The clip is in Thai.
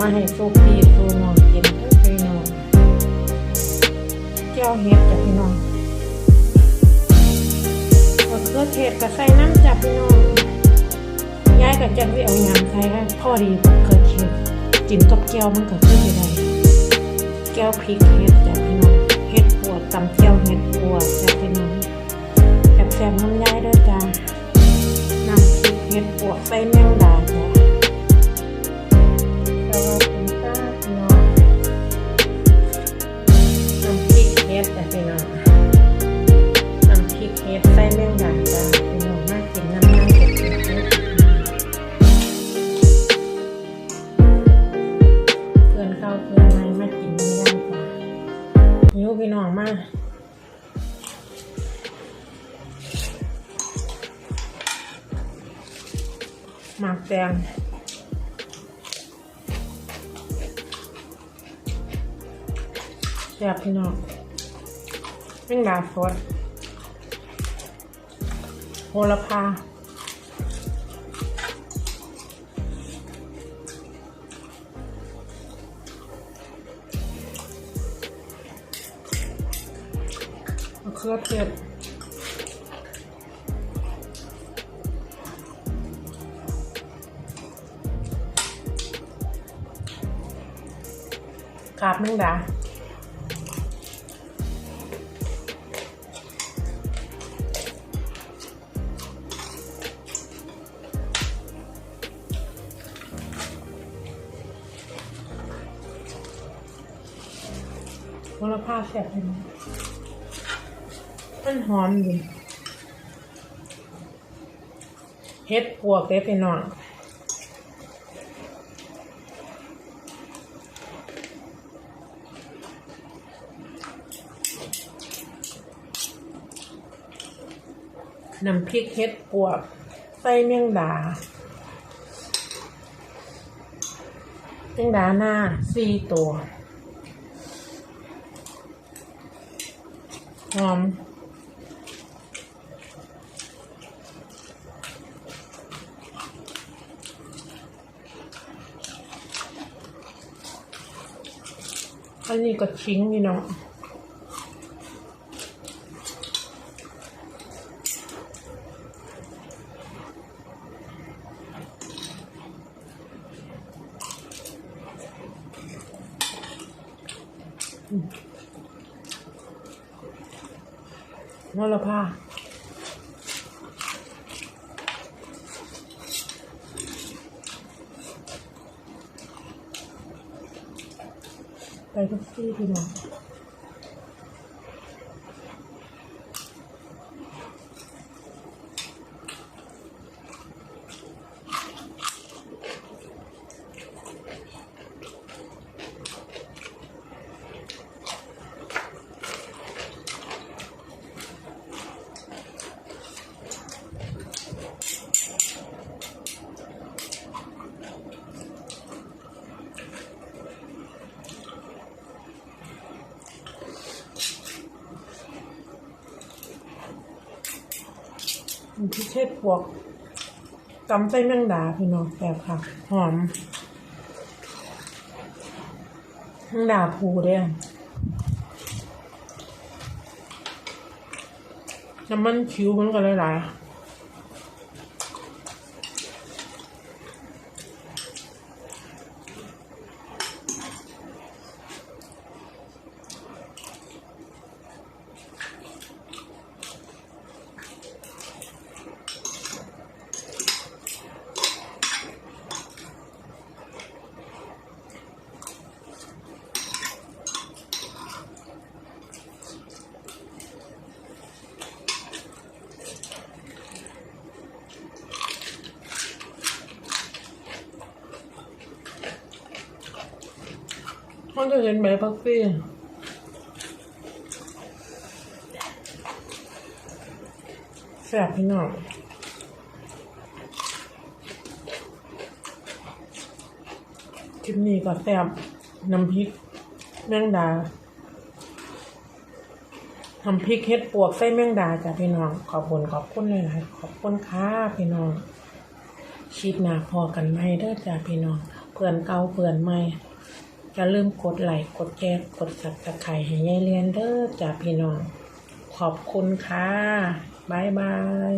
มาให้สู้พี่สู้น้องกินเด้อพี่น้องเจ้าเห็ดจ้ะพี่น้องมะเขือเทศก็ใส่น้ำจ้ะพี่น้องย้ายก็จะไปเอายางใส่ให้พอดีมะเขือเทศกินกับแก้วมันก็คือไปได้แก้วพริกเห็ดจ้ะพี่น้องเห็ดปวดตำแก้วเห็ดปวดจ้ะพี่น้องแซ่บๆน้ำย้ายด้อจ้ะน้ำพริกเห็ดปวดใส่แมงดาจ้ะ หมากแดงแซ่บพี่น้องแมงดาสดโหระพา มะเขือเทศกาบแมงดาวลภา มันหอมดีเฮ็ดปวกเด้ไปนอนน้ำพริกเฮ็ดปวกใส่เมี่ยงดาเมี่ยงดาหน้าสี่ตัวหอม อันนี้ก็ชิ้งพี่น้องนละผ้า ไปทุก มันพิเศษพวกตำไส้แมงดาพี่น้องแบบค่ะ หอมแมงดาผูเด้อน้ำมันคิ้วมันก็หลายๆ มันจะเห็นใบพักซี่แซบพี่น้องคลิปนี้ก็แซ่บน้ำพริกแมงดาทำพริกเฮ็ดปวกใส่แมงดาจ้ะพี่น้อง ขอบคุณขอบคุณเลยนะขอบคุณค่ะพี่น้องชิดหนาพอกันไหมเด้อจ้ะพี่น้อง เพื่อนเก่าเพื่อนใหม่ อย่าลืมกดไลค์กดแชร์กดสับตะไคร้ให้ยายเรียนเด้อจ้าพี่น้อง ขอบคุณค่ะ บ๊ายบาย